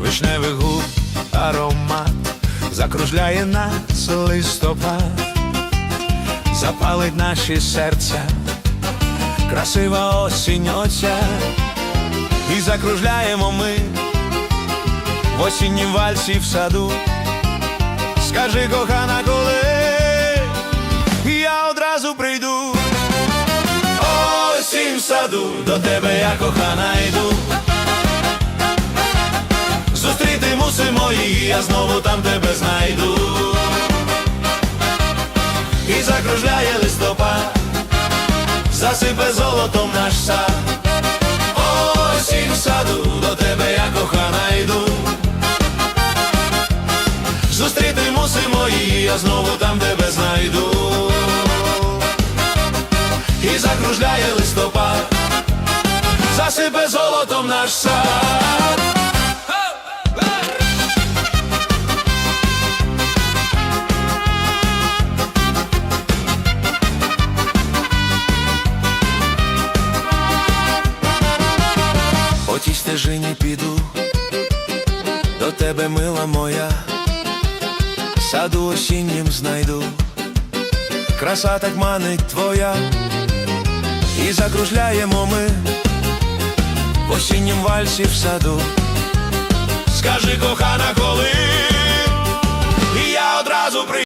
вишневих губ аромат, закружляє нас листопад, запалить наші серця, красива осінь оця, і закружляємо ми в осіннім вальсі в саду. Скажи, кохана, коли я одразу прийду. Осінь в саду, до тебе я кохана її, я знову там тебе знайду. І закружляє листопад, засипе золотом наш сад. Осінь в саду, до тебе я кохана йду. Зустріти мусимо її, я знову там тебе знайду. І закружляє листопад, засипе золотом наш сад. Стежині піду, до тебе мила моя, саду осіннім знайду, краса так манить твоя, і закружляємо ми в осіннім вальсі в саду. Скажи, кохана, коли